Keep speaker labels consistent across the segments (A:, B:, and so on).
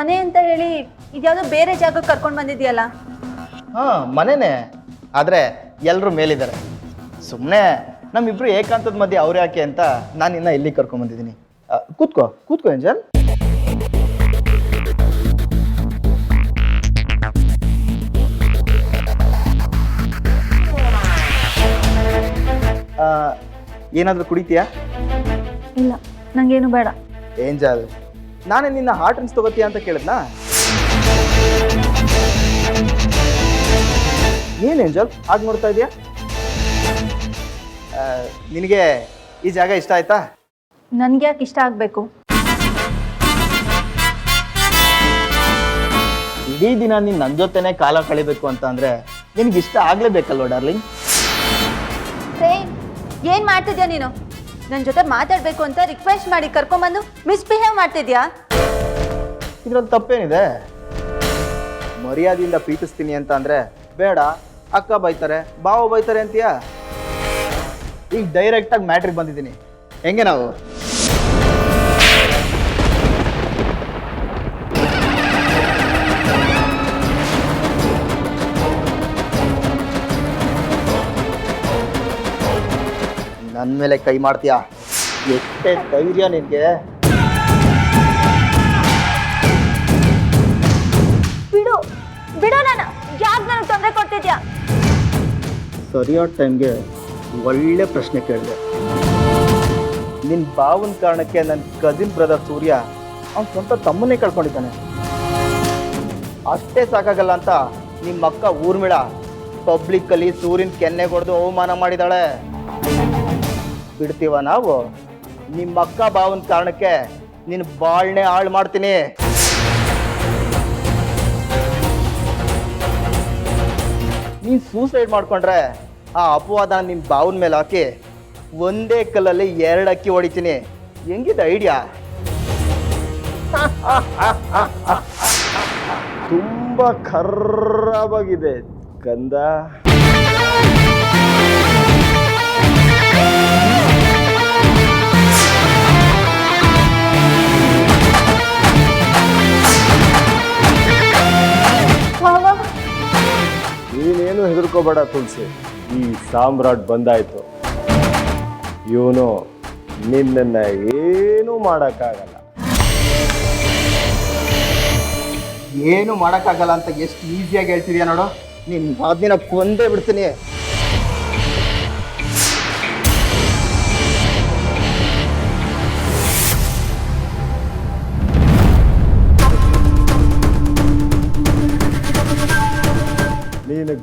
A: ಮನೆ ಅಂತ ಹೇಳಿ ಇದ್ಯಾವುದೋ ಬೇರೆ ಜಾಗಕ್ಕೆ ಕರ್ಕೊಂಡು ಬಂದಿದ್ಯಲ್ಲ?
B: ಹಾ ಮನೆನೇ. ಆದ್ರೆ ಎಲ್ಲರೂ ಮೇಲಿದ್ದಾರೆ. ಸುಮ್ಮನೆ ನಮ್ಮಿಬ್ರು ಏಕಾಂತದ ಮಧ್ಯೆ ಅವ್ರು ಯಾಕೆ ಅಂತ ನಾನು ಇನ್ನ ಇಲ್ಲಿ ಕರ್ಕೊಂಬಂದಿದ್ದೀನಿ ಆ, ಕೂತ್ಕೋ ಕೂತ್ಕೋ ಏಂಜಲ್. ಏನಾದ್ರೂ ಕುಡಿತೀಯಾ?
A: ಇಲ್ಲ ನಂಗೇನು ಬೇಡ.
B: ಏಂಜಲ್ ನಾನೇ ನಿನ್ನ ಹಾರ್ಟ್ ರಿನ್ಸ್ ತಗೋತೀಯ ಅಂತ ಕೇಳಿದ್ನಾ? ನೀನ್ ಏಂಜಲ್ ಹಾಗೆ ನೋಡ್ತಾ ಇದೀಯಾ? ನಿನಗೆ ಈ ಜಾಗ ಇಷ್ಟ ಆಯ್ತಾ?
A: ನನ್ಗೆ ಯಾಕೆ ಇಷ್ಟ ಆಗಬೇಕು?
B: ಇಡೀ ದಿನ ನೀನು ನನ್ನ ಜೊತೆನೆ ಕಾಲ ಕಳಿಬೇಕು ಅಂತ ಅಂದ್ರೆ ನಿನಗೆ ಇಷ್ಟ ಆಗ್ಲೇಬೇಕಲ್ವ ಡಾರ್ಲಿಂಗ್?
A: ಏನ್ ಮಾಡ್ತಿದ್ಯಾ ನೀನು? ನನ್ನ ಜೊತೆ ಮಾತಾಡಬೇಕು ಅಂತ ರಿಕ್ವೆಸ್ಟ್ ಮಾಡಿ ಕರ್ಕೊಂಬಂದು ಮಿಸ್ಬಿಹೇವ್ ಮಾಡ್ತಿದ್ಯಾ?
B: ಇದ್ರಲ್ಲಿ ತಪ್ಪೇನಿದೆ? ಮರ್ಯಾದೆಯಿಂದ ಪ್ರೀತಿಸ್ತೀನಿ ಅಂತ ಅಂದ್ರೆ ಬೇಡ, ಅಕ್ಕ ಬೈತಾರೆ, ಬಾವು ಬೈತಾರೆ ಅಂತೀಯಾ? ಈಗ ಡೈರೆಕ್ಟಾಗಿ ಮ್ಯಾಟ್ರಿಗೆ ಬಂದಿದ್ದೀನಿ. ಹೆಂಗೆ ನಾವು? ನನ್ನ ಮೇಲೆ ಕೈ ಮಾಡ್ತೀಯಾ? ಎಷ್ಟೇ ಧೈರ್ಯ ನಿನಗೆ.
A: ಬಿಡು ಬಿಡು ನಾನು. ಯಾಕೆ ನನಗೆ ತೊಂದರೆ ಕೊಡ್ತಿದ್ಯಾ?
B: ಸರಿಯಾದ ಟೈಮ್ಗೆ ಒಳ್ಳೆ ಪ್ರಶ್ನೆ ಕೇಳಿದೆ. ನಿನ್ನ ಬಾವನ ಕಾರಣಕ್ಕೆ ನನ್ನ ಕಸಿನ್ ಬ್ರದರ್ ಸೂರ್ಯ ಅವ್ನ ಸ್ವಂತ ತಮ್ಮನ್ನೇ ಕಳ್ಕೊಂಡಿದ್ದಾನೆ. ಅಷ್ಟೇ ಸಾಕಾಗಲ್ಲ ಅಂತ ನಿಮ್ಮ ಅಕ್ಕ ಊರ್ಮಿಳ. ಪಬ್ಲಿಕ್ಕಲ್ಲಿ ಸೂರ್ಯನ ಕೆನ್ನೆ ಹೊಡೆದು ಅವಮಾನ ಮಾಡಿದಾಳೆ. ಬಿಡ್ತೀವ ನಾವು? ನಿಮ್ಮ ಅಕ್ಕ ಬಾವನ ಕಾರಣಕ್ಕೆ ನಿನ್ನ ಬಾಳ್ನೆ ಹಾಳು ಮಾಡ್ತೀನಿ. ನೀನು ಸೂಸೈಡ್ ಮಾಡ್ಕೊಂಡ್ರೆ ಆ ಅಪವಾದ ನಿಮ್ಮ ಬಾವನ ಮೇಲೆ ಹಾಕಿ ಒಂದೇ ಕಲ್ಲಲ್ಲಿ ಎರಡು ಅಕ್ಕಿ ಹೊಡಿತೀನಿ. ಹೆಂಗಿದೆ ಐಡಿಯಾ? ತುಂಬಾ ಕರ್ರವಾಗಿದೆ ಗಂಧ
C: ನೀನೇನು ಹೆದರ್ಕೋಬೇಡ ತುಳಸಿ. ಈ ಸಾಮ್ರಾಟ್ ಬಂದಾಯ್ತು. ಇವನು ನಿನ್ನ ಏನೂ ಮಾಡೋಕ್ಕಾಗಲ್ಲ.
B: ಏನು ಮಾಡಕ್ಕಾಗಲ್ಲ ಅಂತ ಎಷ್ಟು ಈಸಿಯಾಗಿ ಹೇಳ್ತಿದ್ಯಾ ನೋಡು. ನಿನ್ನ ಅದನ್ನ ಕೊಂದೇ ಬಿಡ್ತೀನಿ.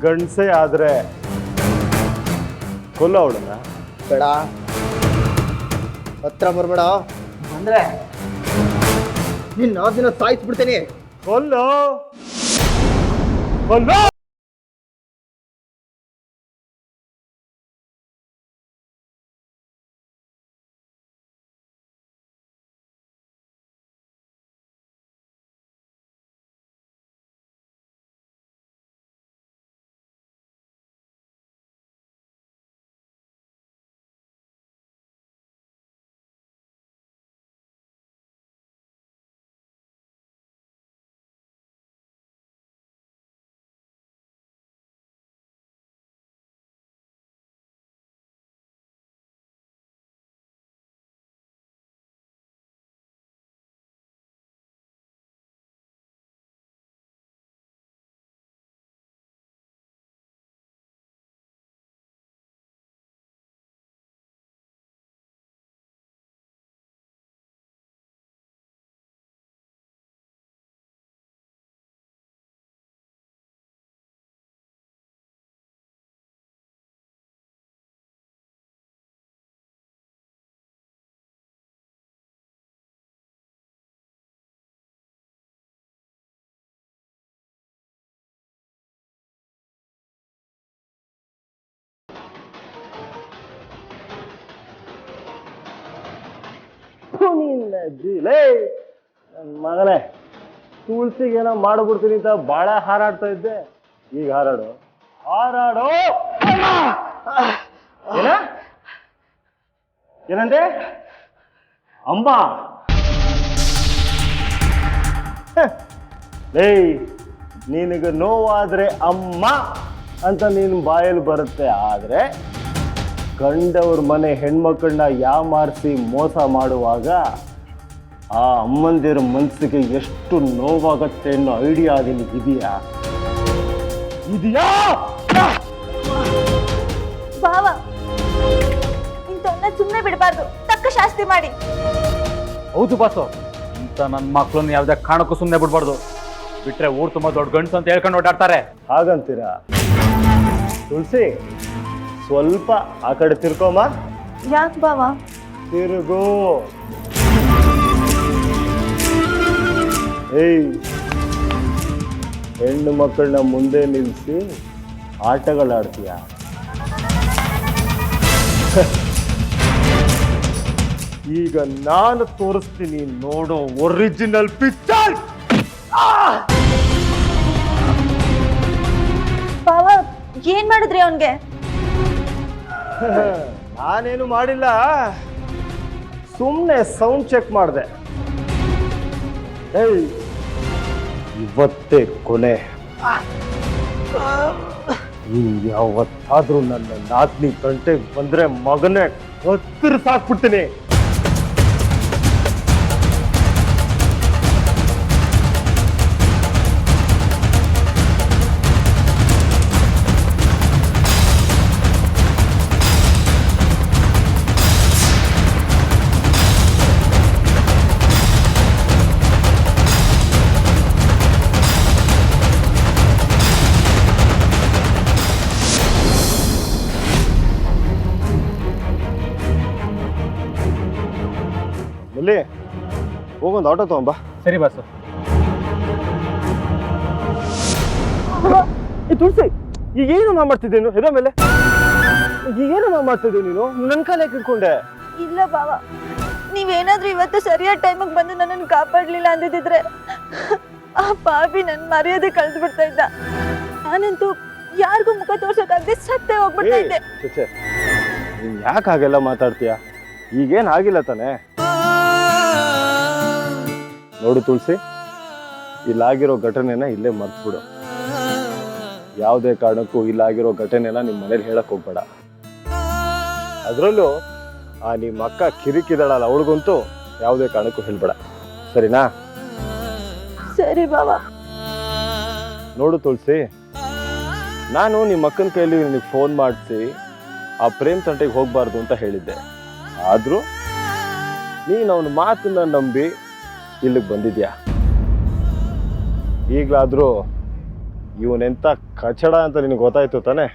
C: ಗಂಡಸೆ ಆದ್ರೆ ಕೊಲ್ಲ ಅವಳನ್ನ?
B: ಬೇಡ. ಹತ್ರ ಬರ್ಬೇಡ. ಅಂದ್ರೆ ನಿನ್ನ ದಿನ ಸಾಯಿಸ್ಬಿಡ್ತೀನಿ.
C: ಕೊಲ್ಲೋ? ಕೊಲ್ಲೋ? ಲೇ, ನನ್ ಮಗನೇ, ತುಳಸಿಗೆ ಏನೋ ಮಾಡ್ಬಿಡ್ತೀನಿ ಅಂತ ಭಾಳ ಹಾರಾಡ್ತಾ ಇದ್ದೆ. ಈಗ ಹಾರಾಡು. ಹಾರಾಡು? ಏನ? ಏನಂದೆ? ಅಂಬಾ. ಏಯ್ ನಿನಗೆ ನೋವಾದ್ರೆ ಅಮ್ಮ ಅಂತ ನೀನು ಬಾಯಲ್ಲಿ ಬರುತ್ತೆ. ಆದರೆ ಗಂಡವ್ರ ಮನೆ ಹೆಣ್ಮಕ್ಳನ್ನ ಯಾಮಾರಿಸಿ ಮೋಸ ಮಾಡುವಾಗ ಆ ಅಮ್ಮಂದಿರ ಮನಸ್ಸಿಗೆ ಎಷ್ಟು ನೋವಾಗತ್ತೆ ಅನ್ನೋ ಐಡಿಯಾ ನಿನಗಿದೆಯಾ ಇದೆಯಾ?
A: ಇದೆಯಾ? ಇಂಥವನ್ನ ಸುಮ್ಮನೆ ಬಿಡಬಾರ್ದು. ತಕ್ಕ ಶಾಸ್ತಿ ಮಾಡಿ.
D: ಹೌದು ಬಾಸು ಇಂಥ ನನ್ನ ಮಕ್ಕಳನ್ನ ಯಾವುದೇ ಕಾರಣಕ್ಕೂ ಸುಮ್ಮನೆ ಬಿಡ್ಬಾರ್ದು. ಬಿಟ್ರೆ ಊರು ತುಂಬ ದೊಡ್ಡ ಗಂಡಸು ಅಂತ ಹೇಳ್ಕೊಂಡು ಓಡಾಡ್ತಾರೆ.
C: ಹಾಗಂತೀರಾ? ತುಳಸಿ ಸ್ವಲ್ಪ ಆ ಕಡೆ ತಿರ್ಕೊಮ್ಮ.
A: ಯಾಕೆ ಬಾವ?
C: ತಿರುಗು. ಏಯ್. ಹೆಣ್ಣು ಮಕ್ಕಳನ್ನ ಮುಂದೆ ನಿಲ್ಲಿಸಿ ಆಟಗಳಾಡ್ತೀಯ? ಈಗ ನಾನು ತೋರಿಸ್ತೀನಿ ನೋಡೋ ಒರಿಜಿನಲ್ ಪಿಕ್ಚರ್
A: ಬಾವ ಏನ್ ಮಾಡಿದ್ರಿ ಅವನ್ಗೆ?
C: ನಾನೇನು ಮಾಡಿಲ್ಲ. ಸುಮ್ಮನೆ ಸೌಂಡ್ ಚೆಕ್ ಮಾಡಿದೆ. ಏಯ್, ಇವತ್ತೇ ಕೊನೆ. ಯಾವತ್ತಾದ್ರೂ ನನ್ನ ನಾಲ್ಕನೇ ಗಂಟೆಗೆ ಬಂದ್ರೆ ಮಗನೇ ಹತ್ತಿರ ಸಾಕ್ಬಿಡ್ತೀನಿ ಎಲ್ಲಿ ಹೋಗೊಂದು ಆಟೋ ತಗೊಂಬ.
D: ಸರಿ ಬಾ
C: ಸರ್ ತುಳಸಿ ಈಗೇನು ನಾ ಮಾಡ್ತಿದ್ದೀನಿ ಹೆದ ಮೇಲೆ? ಈಗೇನು ನಾ ಮಾಡ್ತಿದ್ದೆ ನೀನು? ನನ್ನ ಕಾಲೇ ಕಿಡ್ಕೊಂಡೆ
A: ಇಲ್ಲ ಬಾವ ನೀವೇನಾದ್ರೂ ಇವತ್ತು ಸರಿಯಾದ ಟೈಮಿಗೆ ಬಂದು ನನ್ನನ್ನು ಕಾಪಾಡ್ಲಿಲ್ಲ ಅಂದಿದ್ರೆ ಆ ಪಾಪಿ ನನ್ನ ಮರ್ಯಾದೆ ಕಳೆದು ಬಿಡ್ತಾ ಇದ್ದ. ನಾನಂತೂ ಯಾರಿಗೂ ಮುಖ ತೋರ್ಸೋಕಾಗದೆ ಸತ್ತೆ ಹೋಗ್ಬಿಡ್ತಾ ಇದ್ದೆ.
C: ಯಾಕಾಗೆಲ್ಲ ನೀನ್ ಯಾಕೆ ಹಾಗೆಲ್ಲ ಮಾತಾಡ್ತೀಯ? ಈಗೇನ್ ಆಗಿಲ್ಲ ತಾನೆ? ನೋಡು ತುಳಸಿ ಇಲ್ಲಾಗಿರೋ ಘಟನೆನ ಇಲ್ಲೇ ಮರ್ತ್ಬಿಡು. ಯಾವುದೇ ಕಾರಣಕ್ಕೂ ಇಲ್ಲಾಗಿರೋ ಘಟನೆನ ನಿಮ್ಮ ಮನೇಲಿ ಹೇಳಕ್ ಹೋಗ್ಬೇಡ. ಅದರಲ್ಲೂ ಆ ನಿಮ್ಮ ಅಕ್ಕ ಕಿರಿಕಿದಾಳಲ್ಲ ಅವಳಿಗಂತೂ ಯಾವುದೇ ಕಾರಣಕ್ಕೂ ಹೇಳ್ಬೇಡ. ಸರಿನಾ?
A: ಸರಿ ಬಾಬಾ.
C: ನೋಡು ತುಳಸಿ ನಾನು ನಿಮ್ಮ ಅಕ್ಕನ ಕೈಯಲ್ಲಿ ನಿನಗೆ ಫೋನ್ ಮಾಡಿಸಿ ಆ ಪ್ರೇಮ್ ತಂಟೆಗೆ ಹೋಗಬಾರ್ದು ಅಂತ ಹೇಳಿದ್ದೆ. ಆದರೂ ನೀನು ಅವನ ಮಾತನ್ನ ನಂಬಿ ಇಲ್ಲಿಗೆ ಬಂದಿದ್ಯಾ? ಈಗಲಾದರೂ ಇವನೆಂಥ ಕಚಡ ಅಂತ ನಿನಗೆ ಗೊತ್ತಾಯ್ತು ತಾನೆ?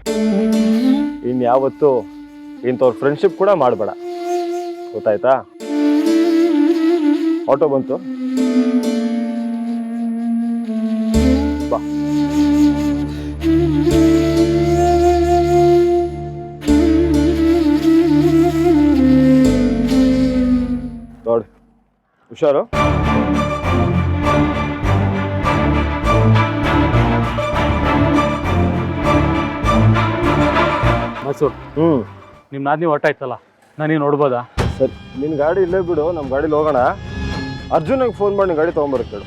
C: ಇನ್ಯಾವತ್ತು ಇಂಥವ್ರ ಫ್ರೆಂಡ್ಶಿಪ್ ಕೂಡ ಮಾಡಬೇಡ. ಗೊತ್ತಾಯ್ತಾ? ಆಟೋ ಬಂತು. ಬಾ. ನೋಡಿ. ಹುಷಾರು?
D: ಮೈಸೂರು.
C: ಹ್ಞೂ
D: ನಿಮ್ಮ ನಾದ್ನಿ ಹೊರಟಾಯ್ತಲ್ಲ ನಾನು ನೋಡ್ಬೋದಾ?
C: ಸರಿ ನಿನ್ನ ಗಾಡಿ ಇಲ್ಲೇ ಬಿಡು ನಮ್ಮ ಗಾಡೀಲಿ ಹೋಗೋಣ. ಅರ್ಜುನಿಗೆ ಫೋನ್ ಮಾಡಿ ಗಾಡಿ ತೊಗೊಂಬರಕ್ಕೆ ಹೇಳು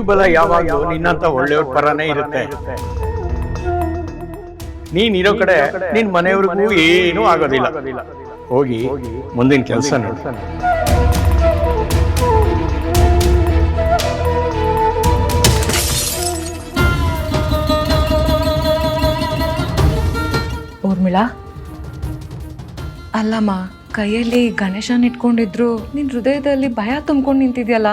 E: ದೈವಬಲ ಯಾವಾಗಲೂ ನಿನ್ನಂತ ಒಳ್ಳೆಯವ್ರ ಪರನೇ ಇರುತ್ತೆ. ನೀನ್ ಇರೋ ಕಡೆ ನಿನ್ ಮನೆಯವ್ರಿಗೂ ಏನೂ ಆಗೋದಿಲ್ಲ. ಹೋಗಿ ಮುಂದಿನ ಕೆಲಸ ನೋಡು.
F: ಊರ್ಮಿಳಾ? ಅಲ್ಲಮ್ಮ ಕೈಯಲ್ಲಿ ಗಣೇಶನ್ ಇಟ್ಕೊಂಡಿದ್ರು ನಿನ್ ಹೃದಯದಲ್ಲಿ ಭಯ ತುಂಬ್ಕೊಂಡು ನಿಂತಿದ್ಯಲ್ಲ?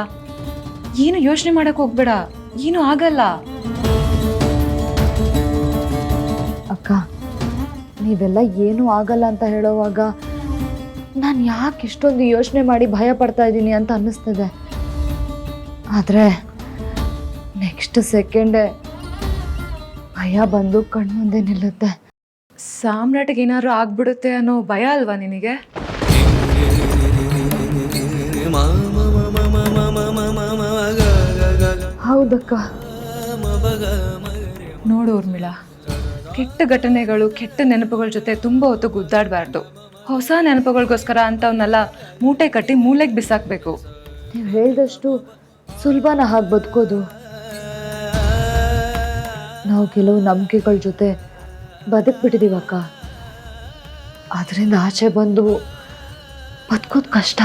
F: ಏನು ಯೋಚನೆ ಮಾಡಕ್ ಹೋಗ್ಬೇಡ ಏನು ಆಗಲ್ಲ
G: ಅಕ್ಕ ನೀವೆಲ್ಲ ಏನೂ ಆಗಲ್ಲ ಅಂತ ಹೇಳೋವಾಗ ನಾನು ಯಾಕೆ ಇಷ್ಟೊಂದು ಯೋಚನೆ ಮಾಡಿ ಭಯ ಪಡ್ತಾ ಇದ್ದೀನಿ ಅಂತ ಅನ್ನಿಸ್ತದೆ ಆದರೆ ನೆಕ್ಸ್ಟ್ ಸೆಕೆಂಡೇ ಭಯ ಬಂದು ಕಣ್ಮುಂದೆ ನಿಲ್ಲುತ್ತೆ
F: ಸಾಮ್ರಾಟಿಗೆ ಏನಾದ್ರು ಆಗ್ಬಿಡುತ್ತೆ ಅನ್ನೋ ಭಯ ಅಲ್ವಾ ನಿನಗೆ
G: ಹೌದಕ್ಕ.
F: ನೋಡು ಊರ್ಮಿಳಾ ಕೆಟ್ಟ ಘಟನೆಗಳು ಕೆಟ್ಟ ನೆನಪುಗಳ ಜೊತೆ ತುಂಬ ಹೊತ್ತು ಗುದ್ದಾಡಬಾರ್ದು. ಹೊಸ ನೆನಪುಗಳಿಗೋಸ್ಕರ ಅಂಥವನ್ನೆಲ್ಲ ಮೂಟೆ ಕಟ್ಟಿ ಮೂಲೆಗೆ ಬಿಸಾಕಬೇಕು.
G: ನೀವು ಹೇಳಿದಷ್ಟು ಸುಲಭನ ಹಾಗೆ ಬದುಕೋದು. ನಾವು ಕೆಲವು ನಂಬಿಕೆಗಳ ಜೊತೆ ಬದುಕ್ಬಿಟ್ಟಿದ್ದೀವಕ್ಕ ಅದರಿಂದ ಆಚೆ ಬಂದು ಬದುಕೋದು ಕಷ್ಟ.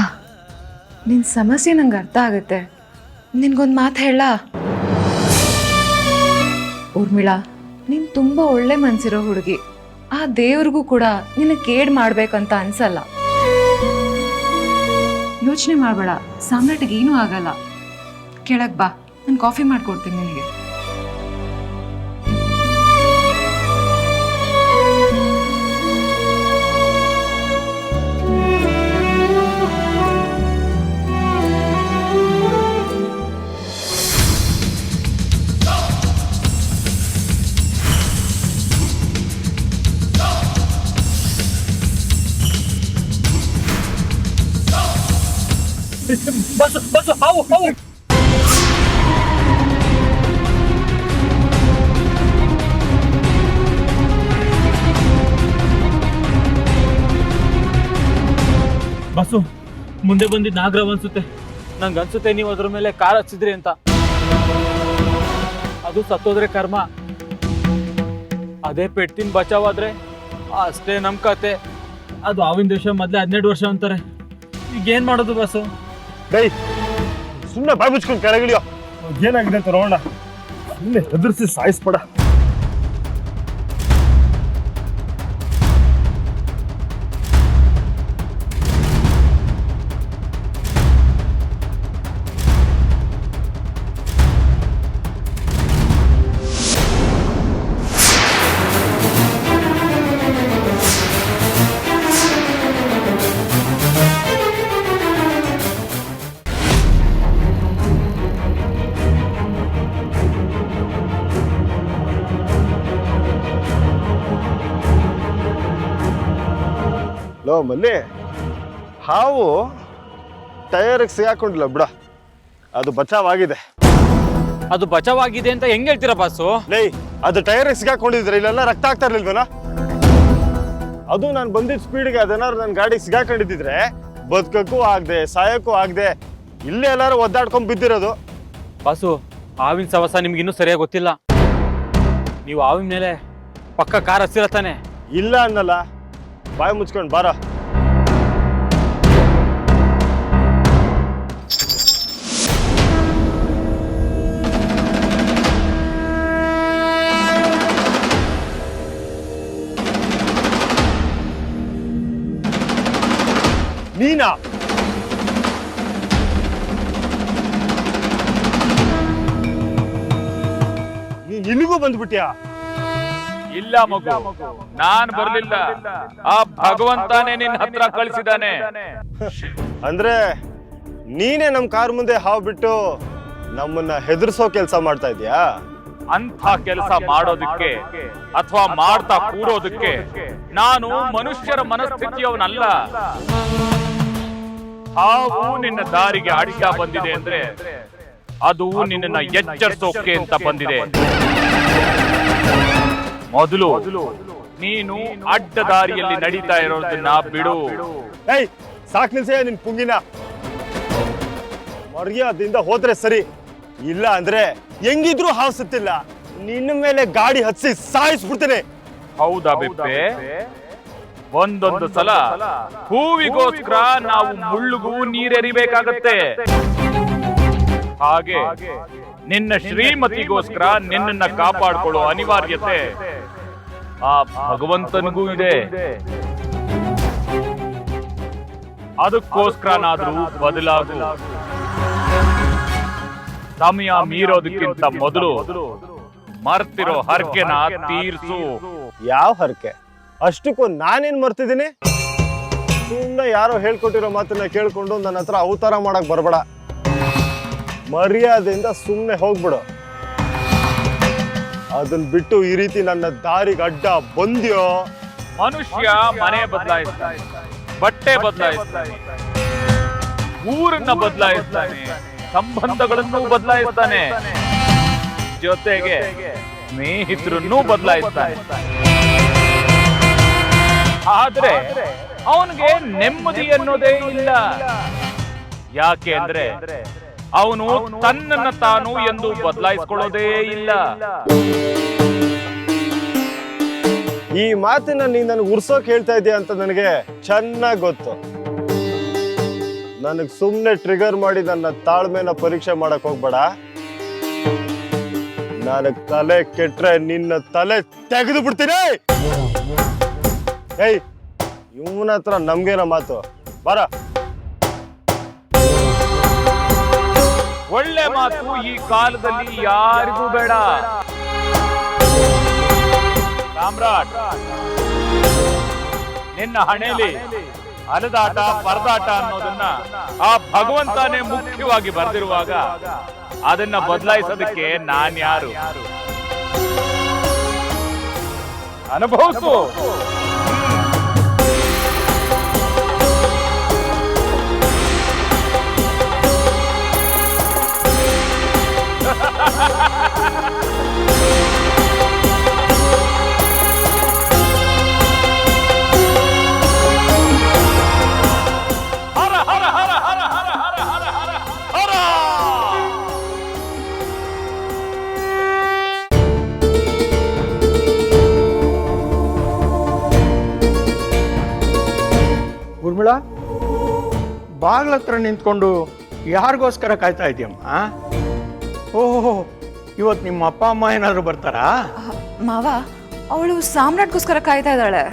F: ನಿನ್ನ ಸಮಸ್ಯೆ ನಂಗೆ ಅರ್ಥ ಆಗುತ್ತೆ. ನಿನ್ಗೊಂದು ಮಾತು ಹೇಳ. ಊರ್ಮಿಳಾ, ನೀನು ತುಂಬ ಒಳ್ಳೆ ಮನಸ್ಸಿರೋ ಹುಡುಗಿ. ಆ ದೇವ್ರಿಗೂ ಕೂಡ ನಿನ್ನ ಕೇಡ್ ಮಾಡ್ಬೇಕಂತ ಅನ್ಸಲ್ಲ. ಯೋಚನೆ ಮಾಡಬೇಡ, ಸಾಮ್ರಾಟಿಗೆ ಏನೂ ಆಗಲ್ಲ. ಕೆಳಗೆ ಬಾ, ನಾನು ಕಾಫಿ ಮಾಡ್ಕೊಡ್ತೀನಿ ನಿನಗೆ.
D: ಮುಂದೆ ಬಂದಿದ್ದು ನಾಗರಾವ್ ಅನ್ಸುತ್ತೆ. ನಂಗೆ ಅನ್ಸುತ್ತೆ ನೀವು ಅದ್ರ ಮೇಲೆ ಕಾರ್ ಹಚ್ಚಿದ್ರಿ ಅಂತ. ಅದು ಸತ್ತೋದ್ರೆ ಕರ್ಮ. ಅದೇ ಪೆಟ್ಟಿನ ಬಚಾವಾದ್ರೆ ಅಷ್ಟೇ ನಮ್ ಕತೆ. ಅದು ಆವಿನ ದೇಶ ಮೊದ್ಲೇ ಹದಿನೆಂಟು ವರ್ಷ ಅಂತಾರೆ. ಈಗ ಏನ್ ಮಾಡೋದು ಬಸ್ಸು
C: ಡೈ ಸುಮ್ಮನೆ ಬಾಯ್ ಮುಚ್ಕೊಂಡು ಕೆಳಗಿಳಿಯೋ. ಏನಾಗಿದೆ ಅಂತ ನೋಡೋಣ. ಸುಮ್ಮನೆ ಎದುರಿಸಿ ಸಾಯಿಸ್ಬೇಡ. ಲೋ ಮಲ್ಲಿ ಹಾವು ಟಯರ್ಗೆ ಸಿಗಾಕೊಂಡಿಲ್ಲ ಬಿಡ. ಅದು ಬಚಾವಾಗಿದೆ.
D: ಅದು ಬಚಾವಾಗಿದೆ ಅಂತ ಹೆಂಗ್ ಹೇಳ್ತೀರಾ ಬಾಸು?
C: ಲೈ ಅದು ಟೈರ್ಗೆ ಸಿಗಾಕೊಂಡಿದ್ರೆ ಇಲ್ಲೆಲ್ಲ ರಕ್ತ ಆಗ್ತಾ ಇರ್ಲಿಲ್ವಲ್ಲ ಅದು ನಾನು ಬಂದಿದ್ದ ಸ್ಪೀಡ್ಗೆ ಅದೇನಾದ್ರು ನನ್ನ ಗಾಡಿ ಸಿಗಾಕೊಂಡಿದ್ದಿದ್ರೆ ಬದುಕಕ್ಕೂ ಆಗದೆ ಸಾಯಕ್ಕೂ ಆಗದೆ ಇಲ್ಲೇ ಎಲ್ಲಾರು ಒದ್ದಾಡ್ಕೊಂಡ್ ಬಿದ್ದಿರೋದು.
D: ಬಾಸು ಹಾವಿನ ಸವಸ ನಿಮ್ಗೆ ಇನ್ನೂ ಸರಿಯಾಗಿ ಗೊತ್ತಿಲ್ಲ. ನೀವು ಹಾವಿನ ಮೇಲೆ ಪಕ್ಕ ಕಾರ್ ಹಸಿರತಾನೆ ತಾನೆ?
C: ಇಲ್ಲ ಅನ್ನಲ್ಲ. ಬಾಯಿ ಮುಚ್ಕೊಂಡು ಬಾರ ನೀನಾ ನೀನ್ ಇಲ್ಲಿಗೂ ಬಂದ್ಬಿಟ್ಯಾ
H: ಇಲ್ಲ ಮಗು. ನಾನ್ ಬರ್ಲಿಲ್ಲ. ಆ ಭಗವಂತಾನೇ ನಿನ್ನ ಹತ್ರ ಕಳಿಸಿದಾನೆ
C: ಅಂದ್ರೆ ನೀನೇ ನಮ್ ಕಾರ್ ಮುಂದೆ ಹಾವು ಬಿಟ್ಟು ನಮ್ಮನ್ನ ಹೆದರ್ಸೋ ಕೆಲಸ ಮಾಡ್ತಾ ಇದೀಯಾ
H: ಅಂಥ ಕೆಲಸ ಮಾಡೋದಕ್ಕೆ ಅಥವಾ ಮಾಡ್ತಾ ಕೂರೋದಕ್ಕೆ ನಾನು ಮನುಷ್ಯರ ಮನಸ್ಥಿತಿಯವನಲ್ಲ. ಹಾವು ನಿನ್ನ ದಾರಿಗೆ ಅಡ್ಡ ಬಂದಿದೆ ಅಂದ್ರೆ ಅದು ನಿನ್ನನ್ನ ಎಚ್ಚರಿಸೋಕೆ ಅಂತ ಬಂದಿದೆ. ಮೊದಲು ನೀನು ಅಡ್ಡ ದಾರಿಯಲ್ಲಿ ನಡೀತಾ ಇರೋದನ್ನ ಬಿಡು.
C: ಏಯ್ ಸಾಕ್ ನಿಲ್ಸೇ ನಿನ್ ಪುಂಗಿನ. ಮರ್ಯಾದಿಂದ ಹೋದ್ರೆ ಸರಿ ಇಲ್ಲ ಅಂದ್ರೆ ಹೆಂಗಿದ್ರು ಹಾಸುತ್ತಿಲ್ಲ ನಿನ್ನ ಮೇಲೆ ಗಾಡಿ ಹತ್ಸಿ ಸಾಯಿಸ್ಬಿಡ್ತೇನೆ.
H: ಹೌದಾ ಬೆಪ್ಪೆ? ಒಂದೊಂದು ಸಲ ಹೂವಿಗೋಸ್ಕರ ನಾವು ಮುಳ್ಳುಗೂ ನೀರೆರಿಬೇಕಾಗತ್ತೆ ಹಾಗೆ. ನಿನ್ನ ಶ್ರೀಮತಿಗೋಸ್ಕರ ನಿನ್ನನ್ನ ಕಾಪಾಡ್ಕೊಳ್ಳೋ ಅನಿವಾರ್ಯತೆ. ಆ ಭಗವಂತನಿಗೂ ಇದೆ. ಅದಕ್ಕೋಸ್ಕರನಾದ್ರೂ ಬದಲಾಗು. ಸಮಯ ಮೀರೋದಕ್ಕಿಂತ ಮೊದಲು ಮರ್ತಿರೋ ಹರಕೆನ ತೀರ್ಸು.
C: ಯಾವ ಹರಕೆ? ಅಷ್ಟಕ್ಕೂ ನಾನೇನ್ ಮರ್ತಿದ್ದೀನಿ? ಸುಮ್ಮನೆ ಯಾರೋ ಹೇಳ್ಕೊಟ್ಟಿರೋ ಮಾತನ್ನ ಕೇಳ್ಕೊಂಡು ನನ್ನ ಹತ್ರ ಅವತಾರ ಮಾಡಕ್ ಬರ್ಬೇಡ. ಮರ್ಯಾದೆಯಿಂದ ಸುಮ್ಮನೆ ಹೋಗ್ಬಿಡು. ಅದನ್ನ ಬಿಟ್ಟು ಈ ರೀತಿ ನನ್ನ ದಾರಿಗೆ ಅಡ್ಡ ಬಂದ್ಯೋ?
H: ಮನುಷ್ಯ ಮನೆ ಬದಲಾಯಿಸ್ತಾನೆ. ಬಟ್ಟೆ ಬದಲಾಯಿಸ್ತಾನೆ. ಊರನ್ನ ಬದಲಾಯಿಸ್ತಾನೆ. ಸಂಬಂಧಗಳನ್ನು ಬದಲಾಯಿಸ್ತಾನೆ. ಜೊತೆಗೆ ಸ್ನೇಹಿತರನ್ನು ಬದಲಾಯಿಸ್ತಾನೆ. ಆದ್ರೆ ಅವನಿಗೆ ನೆಮ್ಮದಿ ಅನ್ನೋದೇ ಇಲ್ಲ. ಯಾಕೆ ಅಂದ್ರೆ ಅವನು ತನ್ನನ್ನ ತಾನು ಎಂದು ಬದಲಾಯಿಸಿಕೊಳ್ಳೋದೇ ಇಲ್ಲ.
C: ಈ ಮಾತನ್ನ ನೀನ್ ನನಗೆ ಉರ್ಸೋಕ್ ಹೇಳ್ತಾ ಇದೀಯ ಅಂತ ನನಗೆ ಚೆನ್ನಾಗಿ ಗೊತ್ತು. ನನಗೆ ಸುಮ್ಮನೆ ಟ್ರಿಗರ್ ಮಾಡಿ ನನ್ನ ತಾಳ್ಮೆನ ಪರೀಕ್ಷೆ ಮಾಡಕ್ ಹೋಗ್ಬೇಡ. ನನಗ್ ತಲೆ ಕೆಟ್ರೆ ನಿನ್ನ ತಲೆ ತೆಗೆದು ಬಿಡ್ತೀನಿ. ಏಯ್ ಇವನ ಹತ್ರ ನಮ್ಗೇನ ಮಾತು? ಬರ.
H: ಒಳ್ಳೆ ಮಾತು ಈ ಕಾಲದಲ್ಲಿ ಯಾರಿಗೂ ಬೇಡ. ಸಾಮ್ರಾಟ್, ನಿನ್ನ ಹಣೆಯಲ್ಲಿ ಅಲದಾಟ, ಪರದಾಟ ಅನ್ನೋದನ್ನ ಆ ಭಗವಂತನೇ ಮುಖ್ಯವಾಗಿ ಬರೆದಿರುವಾಗ ಅದನ್ನ ಬದಲಾಯಿಸೋದಕ್ಕೆ ನಾನ್ ಯಾರು ಅನುಭವಿಸು.
E: ಹತ್ರ ನಿಂತ್ಕೊಂಡು ಯಾರಿಗೋಸ್ಕರ ಕಾಯ್ತಾ ಇದೆಯಮ್ಮ ಓಹೋ ಇವತ್ತು ನಿಮ್ಮ ಅಪ್ಪ ಅಮ್ಮ ಏನಾದರೂ ಬರ್ತಾರಾ?
F: ಮಾವ ಅವಳು ಸಾಮ್ರಾಟ್ಗೋಸ್ಕರ ಕಾಯ್ತಾ ಇದ್ದಾಳೆ.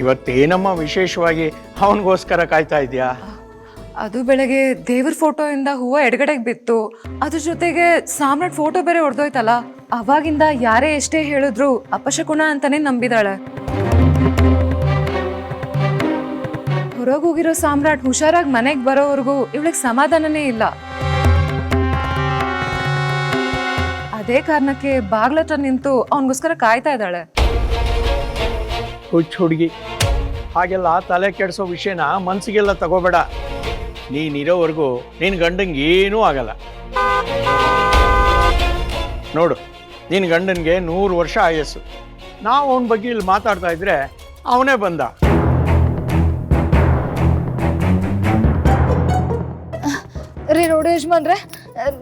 E: ಇವತ್ತೇನಮ್ಮ ವಿಶೇಷವಾಗಿ ಅವನಿಗೋಸ್ಕರ ಕಾಯ್ತಾ ಇದೆಯಾ?
F: ಅದು ಬೆಳಗ್ಗೆ ದೇವ್ರ ಫೋಟೋಯಿಂದ ಹೂವು ಎಡಗಡೆಗೆ ಬಿತ್ತು. ಅದ್ರ ಜೊತೆಗೆ ಸಾಮ್ರಾಟ್ ಫೋಟೋ ಬೇರೆ ಹೊಡೆದೋಯ್ತಲ್ಲ ಅವಾಗಿಂದ ಯಾರೇ ಎಷ್ಟೇ ಹೇಳಿದ್ರು ಅಪಶಕುನ ಅಂತಾನೆ ನಂಬಿದಾಳೆ. ಹೊರಗೆ ಹೋಗಿರೋ ಸಾಮ್ರಾಟ್ ಹುಷಾರಾಗಿ ಮನೆಗೆ ಬರೋವರೆಗೂ ಇವಳಿಗೆ ಸಮಾಧಾನನೇ ಇಲ್ಲ. ಅದೇ ಕಾರಣಕ್ಕೆ ಬಾಗ್ಲತ್ರ ನಿಂತು ಅವನಿಗೋಸ್ಕರ ಕಾಯ್ತಾ ಇದ್ದಾಳೆ.
E: ಹುಚ್ಚು ಹುಡುಗಿ. ಹಾಗೆಲ್ಲ ತಲೆ ಕೆಡಿಸೋ ವಿಷಯನ ಮನ್ಸಿಗೆಲ್ಲ ತಗೋಬೇಡ. ನೀನಿರೋವರೆಗೂ ನಿನ್ನ ಗಂಡಂಗೆ ಏನೂ ಆಗಲ್ಲ. ನೋಡು ನಿನ್ನ ಗಂಡನಿಗೆ ನೂರು ವರ್ಷ ಆಯಸ್ಸು. ನಾವು ಅವನ ಬಗ್ಗೆ ಇಲ್ಲಿ ಮಾತಾಡ್ತಾ ಇದ್ರೆ ಅವನೇ ಬಂದ.
G: ಯಜಮಾನ್ರೆ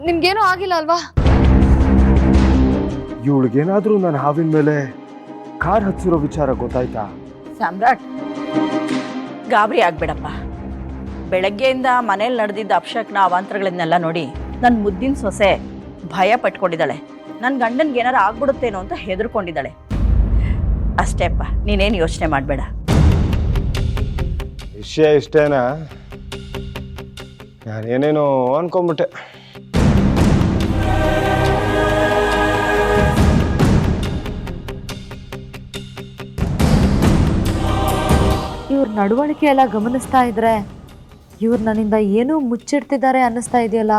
G: ನಿಮ್ಗೇನೂ ಆಗಿಲ್ಲ ಅಲ್ವಾ?
C: ಇವಳಿಗೇನಾದ್ರೂ ನನ್ನ ಹಾವಿನ ಮೇಲೆ ಕಾರ್ ಹಚ್ಚಿರೋ ವಿಚಾರ ಗೊತ್ತಾಯ್ತಾ?
I: ಸಾಮ್ರಾಟ್ ಗಾಬರಿ ಆಗ್ಬೇಡಪ್ಪ. ಬೆಳಗ್ಗೆಯಿಂದ ಮನೇಲಿ ನಡೆದಿದ್ದ ಅಪಶಕ್ನ ಅವಾಂತರಗಳನ್ನೆಲ್ಲ ನೋಡಿ ನನ್ನ ಮುದ್ದಿನ ಸೊಸೆ ಭಯ ಪಟ್ಕೊಂಡಿದ್ದಾಳೆ. ನನ್ನ ಗಂಡನ್ಗೆ ಏನಾರು ಆಗ್ಬಿಡುತ್ತೇನೋ ಅಂತ ಹೆದರ್ಕೊಂಡಿದ್ದಾಳೆ. ಅಷ್ಟೇಪ್ಪ ನೀನೇನು ಯೋಚನೆ ಮಾಡಬೇಡ.
C: ವಿಷಯ ಇಷ್ಟೇನಾ? ನಾನೇನೇನೋ ಅನ್ಕೊಂಬಿಟ್ಟೆ.
G: ಇವ್ರ ನಡವಳಿಕೆ ಎಲ್ಲ ಗಮನಿಸ್ತಾ ಇದ್ರೆ ಇವ್ರು ನನ್ನಿಂದ ಏನೂ ಮುಚ್ಚಿಡ್ತಿದ್ದಾರೆ ಅನ್ನಿಸ್ತಾ ಇದೆಯಲ್ಲ?